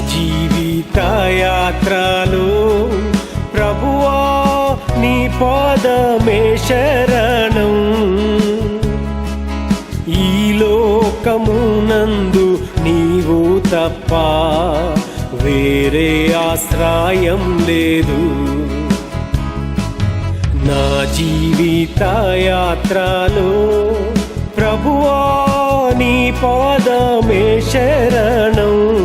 జీవిత యాత్రలో ప్రభువా నీ పాదమే శరణం. ఈ లోకమునందు నీవు తప్ప వేరే ఆశ్రయం లేదు. నా జీవిత యాత్రలో ప్రభువా నీ పాదమే శరణం.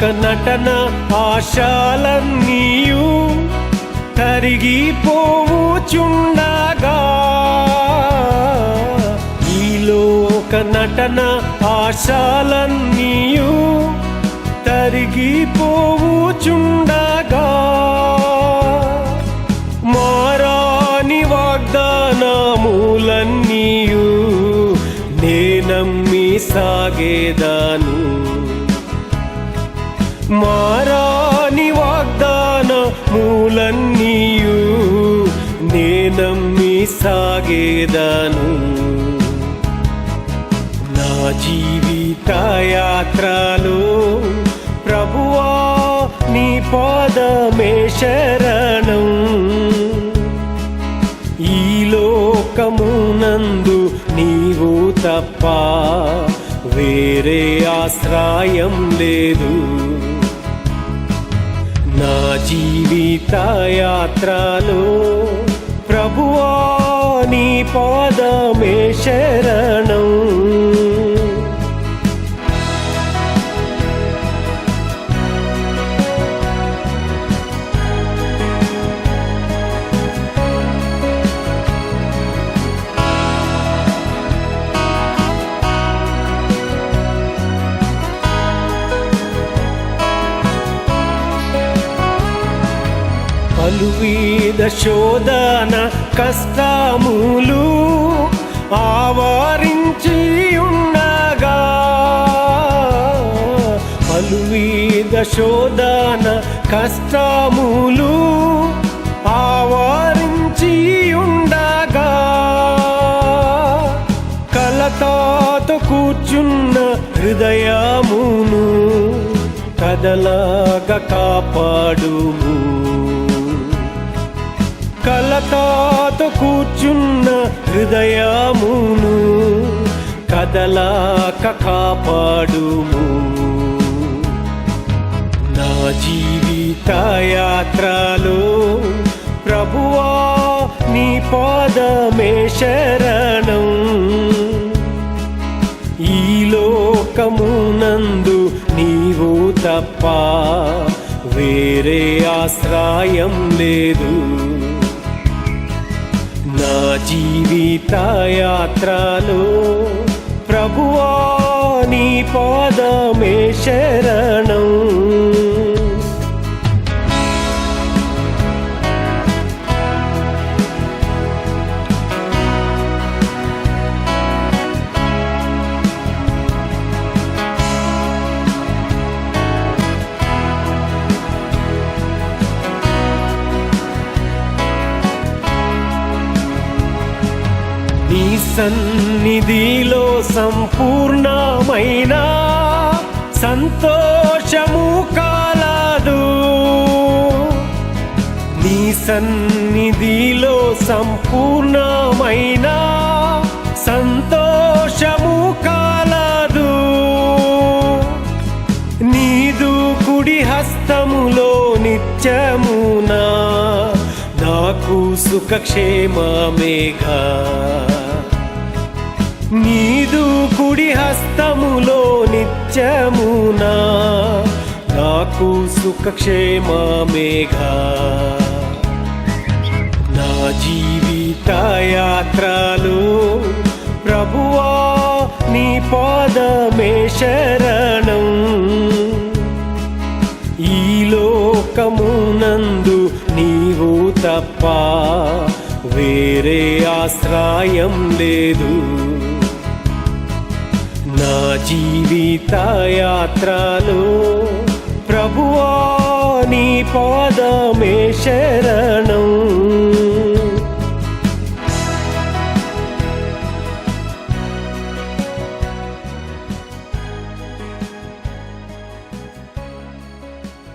లోక నటన ఆశాలన్నీయు కరిగిపోవు చుండగా. ఈ లోక నటన ఆశాలన్నీయు తరిగిపోవుచుండగా మారాని వాగ్దానములన్నీయు నేనమ్మి సాగేదాను. మారాని వాగ్దాన మూలన్నీయు నేనమ్మి సాగేదాను. నా జీవిత యాత్రలో ప్రభువా నీ పాదమే శరణం. ఈ లోకమునందు నీవు తప్ప వేరే ఆశ్రయం లేదు. నా జీవిత యాత్రలో ప్రభువా నీ పాదమే శరణ. పలువిధ శోధన కష్టములు ఆవరించి ఉండగా పలువిధ శోధన కష్టములు ఆవరించి ఉండగా కలతాతో కూర్చున్న హృదయమును కదలాగ కాపాడుము. కలతాతో కూర్చున్న హృదయమును కదలాక కాపాడుము. నా జీవిత యాత్రలో ప్రభువా నీ పాదమే శరణం. ఈ లోకమునందు నీవు తప్ప వేరే ఆశ్రయం లేదు. నా జీవిత యాత్రలో ప్రభువా నీ పాదమే శరణం. నీ సన్నిధిలో సంపూర్ణమైన సంతోషము కాలదు. నీ సన్నిధిలో సంపూర్ణమైన సంతోషము కాలదు. నీదు కుడి హస్తములో నిత్యమునా నాకు సుఖక్షేమమేఘ. నీదు కుడి హస్తములో నిత్యమునా నాకు సుఖక్షేమమేఘ నా జీవిత యాత్రలో ప్రభువా నీ పాదమే శరణం. ఈ లోకమునందు నీవు తప్ప వేరే ఆశ్రయం లేదు. జీవిత యాత్రలో ప్రభువా నీ పాదమే శరణం.